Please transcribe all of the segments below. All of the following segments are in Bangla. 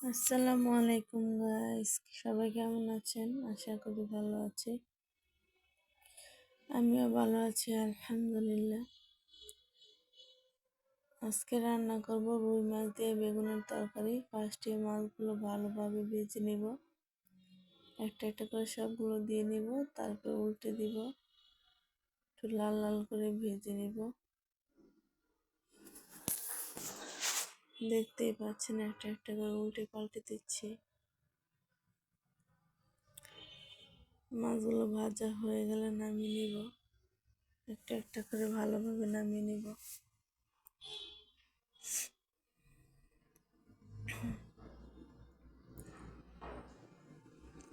আসসালামু আলাইকুম গাইস সবাই কেমন আছেন? আশা করি ভালো আছি। আমিও ভালো আছি, আলহামদুলিল্লাহ। আজকে রান্না করব রুই মাছ দিয়ে বেগুনের তরকারি। ফার্স্টে মাছগুলো ভালোভাবে ভেজে নিব। একটা একটা করে সবগুলো দিয়ে নিব, তারপর উল্টে দিব। একটু লাল লাল করে ভেজে নিব। দেখতেই পাচ্ছেন একটা একটা করে উল্টে পাল্টে দিচ্ছি। মাছগুলো ভাজা হয়ে গেলে নামিয়ে নিব। একটা একটা করে ভালোভাবে নামিয়ে নিব।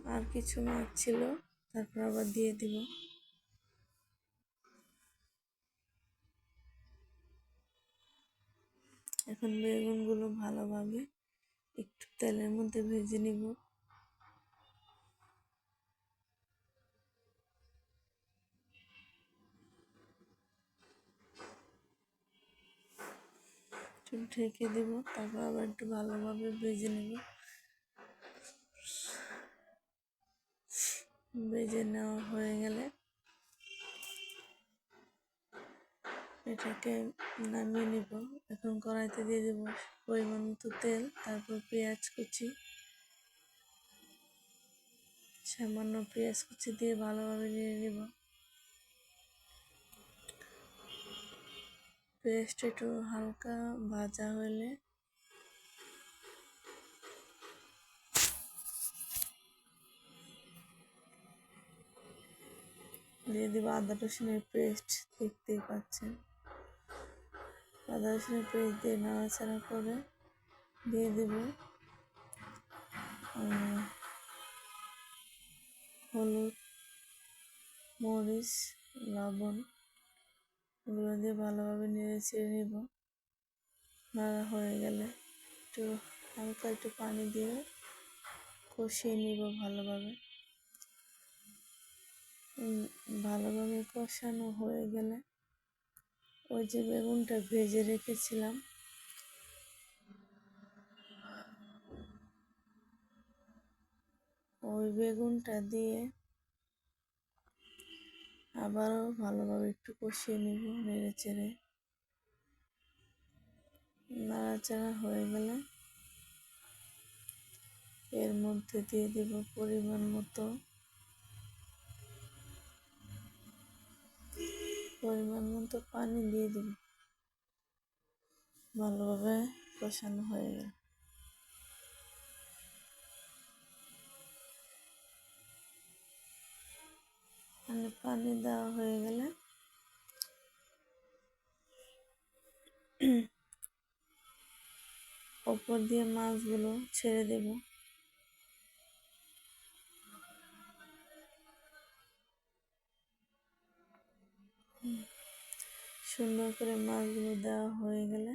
আর কিছু মাছ ছিল, তারপর আবার দিয়ে দিব। এখন বেগুনগুলো ভালোভাবে একটু তেলের মধ্যে ভেজে নিব। একটু ঢেকে দেব, তারপর আবার একটু ভালোভাবে ভেজে নেব। ভেজে নেওয়া হয়ে গেলে এটাকে নামিয়ে নিব। এখন কড়াইতে দিয়ে দেব পরিমাণ মতো তেল, তারপর পেঁয়াজ কুচি। সামান্য পেঁয়াজ কুচি দিয়ে ভালোভাবে নিয়ে নিব। পেঁয়াজটা একটু হালকা ভাজা হলে দিয়ে দেবো আদা রসুনের পেস্ট, দেখতেই পাচ্ছেন। আদা রসুন পেস্ট দিয়ে নাড়াচাড়া করে দিয়ে দেব। হলুদ, মরিচ, লবণ এগুলো দিয়ে ভালোভাবে নেড়ে ছেড়ে নেব। নাড়া হয়ে গেলে একটু হালকা একটু পানি দিয়ে কষিয়ে নিব ভালোভাবে। ভালোভাবে কষানো হয়ে গেলে ওই যে বেগুনটা ভেজে রেখেছিলাম। ওই বেগুনটা দিয়ে আবারও ভালোভাবে একটু কষিয়ে নিব নেড়ে চেড়ে নাড়াচাড়া হয়ে গেলে এর মধ্যে দিয়ে দেব পরিমাণ মতো পরিমাণ মতো পানি দিয়ে দেব। ভালোভাবে কষানো হয়ে গেল। মানে পানি দেওয়া হয়ে গেলে ওপর দিয়ে মাছগুলো ছেড়ে দেব। সুন্দর করে মাছগুলো দেওয়া হয়ে গেলে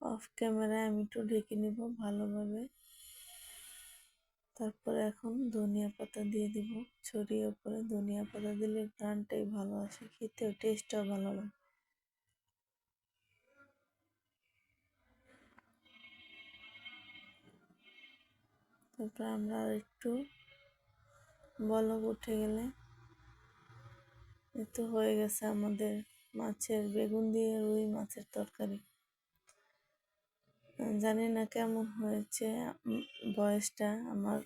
অফ ক্যামেরায় আমি একটু ঢেকে নিব ভালোভাবে। তারপরে এখন ধনিয়া পাতা দিয়ে দিব। ছড়িয়ে উপরে ধনিয়া পাতা দিলে ঘ্রানটাই ভালো আসে, খেতেও টেস্টটাও ভালো লাগে। তারপর আমরা একটু বলক উঠে গেলে তো হয়ে গেছে আমাদের মাছের বেগুন দিয়ে রুই মাছের তরকারি। জানি না কেমন হয়েছে বয়সটা, আমার